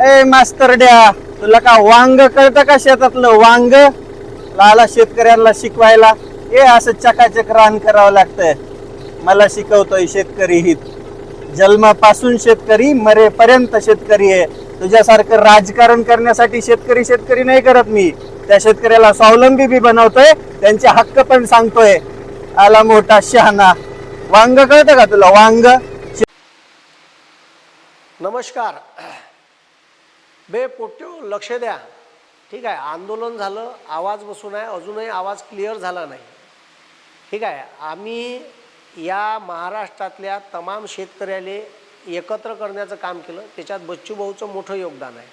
ए मास्तरड्या तुला का वांग कळतं का शेतातलं वांग? लाला शेतकऱ्यांना शिकवायला. ए असं चकाचक रान करावं लागतंय. मला शिकवतोय शेतकरी हित. जन्मापासून शेतकरी मरेपर्यंत शेतकरी आहे. तुझ्यासारखं राजकारण करण्यासाठी शेतकरी शेतकरी नाही करत मी. त्या शेतकऱ्याला स्वावलंबी बी बनवतोय त्यांचे हक्क पण सांगतोय. आला मोठा शहाणा. वांग कळतं का तुला? वांग? नमस्कार. बे पोट्यो लक्ष द्या. ठीक आहे आंदोलन झालं आवाज बसून आहे अजूनही आवाज क्लिअर झाला नाही. ठीक आहे आम्ही या महाराष्ट्रातल्या तमाम शेतकऱ्याले एकत्र करण्याचं काम केलं. त्याच्यात बच्चू भाऊचं मोठं योगदान आहे.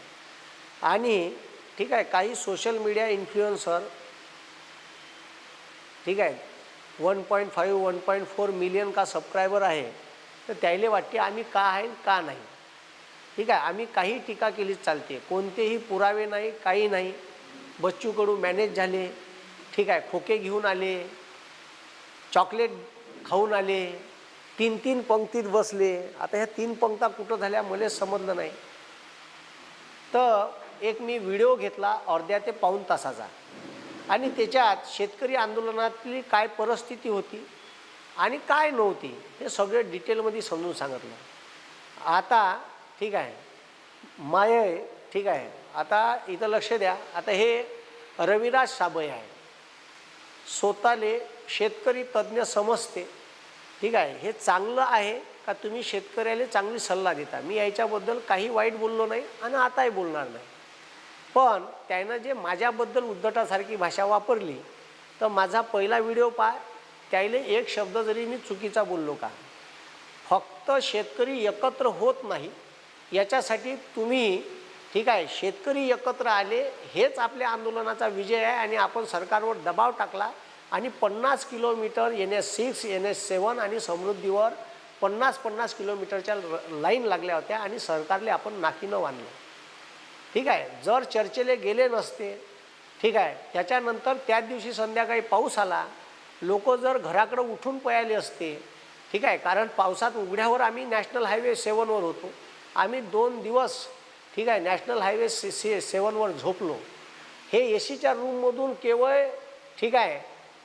आणि ठीक आहे काही सोशल मीडिया इन्फ्लुएन्सर ठीक आहे one point five one point four million का सबस्क्रायबर आहे तर त्याला वाटते आम्ही का आहे का नाही. ठीक आहे आम्ही काही टीका केलीच चालते. कोणतेही पुरावे नाही काही नाही. बच्चूकडू मॅनेज झाले. ठीक आहे खोके घेऊन आले. चॉकलेट खाऊन आले. तीन तीन पंक्तीत बसले. आता ह्या तीन पंक्ता कुठं झाल्या मला समजलं नाही. तर एक मी व्हिडिओ घेतला अर्ध्या ते पाऊण तासाचा. आणि त्याच्यात शेतकरी आंदोलनातली काय परिस्थिती होती आणि काय नव्हती हे सगळं डिटेलमध्ये समजून सांगितलं. आता ठीक आहे. माय ठीक आहे. आता इथं लक्ष द्या. आता हे रविराज साबळे आहे. स्वतःले शेतकरी तज्ज्ञ समजते. ठीक आहे. हे चांगलं आहे का तुम्ही शेतकऱ्याला चांगली सल्ला देता? मी याच्याबद्दल काही वाईट बोललो नाही आणि आताही बोलणार नाही. पण त्यानं जे माझ्याबद्दल उद्धटासारखी भाषा वापरली तर माझा पहिला व्हिडिओ पा त्याला एक शब्द जरी मी चुकीचा बोललो का? फक्त शेतकरी एकत्र होत नाही याच्यासाठी तुम्ही ठीक आहे शेतकरी एकत्र आले हेच आपल्या आंदोलनाचा विजय आहे आणि आपण सरकारवर दबाव टाकला आणि पन्नास kilometre N S six N S seven आणि समृद्धीवर पन्नास पन्नास किलोमीटरच्या लाईन लागल्या होत्या आणि सरकारले आपण नाकीनं बांधलं ठीक आहे जर चर्चेले गेले नसते ठीक आहे त्याच्यानंतर त्याच दिवशी संध्याकाळी पाऊस आला लोक जर घराकडं उठून पळाले असते ठीक आहे कारण पावसात उघड्यावर आम्ही नॅशनल हायवे सेवनवर होतो. आम्ही दोन दिवस ठीक आहे नॅशनल हायवे से से सेवनवर झोपलो. हे ए सीच्या रूममधून केवळ ठीक आहे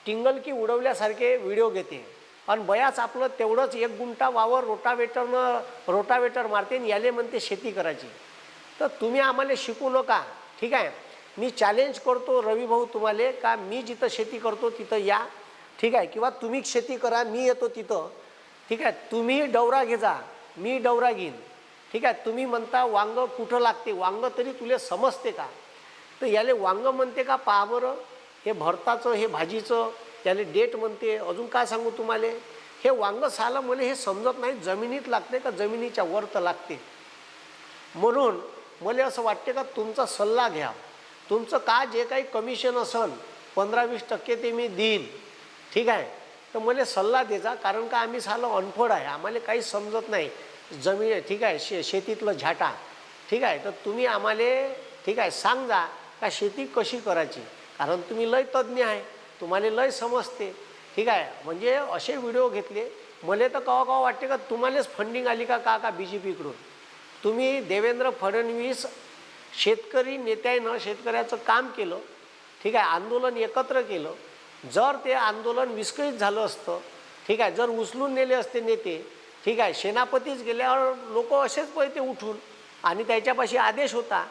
टिंगलकी उडवल्यासारखे व्हिडिओ घेते. आणि बयाच आपलं तेवढंच एक गुंटा वावर रोटावेटरनं रोटावेटर मारते आणि याले म्हणते शेती करायची. तर तुम्ही आम्हाला शिकू नका ठीक आहे. मी चॅलेंज करतो रवी भाऊ तुम्हाला का मी जिथं शेती करतो तिथं या ठीक आहे. किंवा तुम्ही शेती करा मी येतो तिथं. ठीक आहे तुम्ही डवरा घेजा मी डवरा घेईन. ठीक आहे तुम्ही म्हणता वांग कुठं लागते? वांग तरी तुले समजते का? तर याले वांग म्हणते का पहा बरं हे भरताचं हे भाजीचं? याले डेट म्हणते? अजून काय सांगू तुम्हाला? हे वांग सालं मला हे समजत नाही जमिनीत लागते का जमिनीच्या वर तर लागते? म्हणून मला असं वाटते का तुमचा सल्ला घ्या. तुमचं का जे काही कमिशन असन पंधरा वीस टक्के ते मी देईन. ठीक आहे? तर मला सल्ला द्यायचा कारण का आम्ही सालं अनफड आहे आम्हाला काही समजत नाही. जमीन ठीक आहे शे शेतीतलं झाटा. ठीक आहे तर तुम्ही आम्हाला ठीक आहे सांगा का शेती कशी करायची? कारण तुम्ही लय तज्ज्ञ आहे तुम्हाला लय समजते. ठीक आहे म्हणजे असे व्हिडिओ घेतले मला तर कवा कवा वाटते का तुम्हालाच फंडिंग आली का का का बी जे पीकडून तुम्ही देवेंद्र फडणवीस शेतकरी नेत्यानं शेतकऱ्याचं काम केलं ठीक आहे आंदोलन एकत्र केलं. जर ते आंदोलन विस्कळीत झालं असतं ठीक आहे जर उचलून नेले असते नेते ठीक आहे सेनापतीच गेल्यावर लोक असेच पळते उठून. आणि त्याच्यापाशी आदेश होता.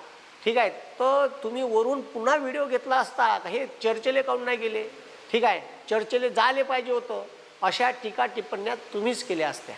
ठीक आहे तर तुम्ही वरून पुन्हा व्हिडिओ घेतला असता हे चर्चेले काऊन नाही गेले? ठीक आहे चर्चेले जायले पाहिजे होतं. अशा टीका टिप्पण्या तुम्हीच केल्या असत्या.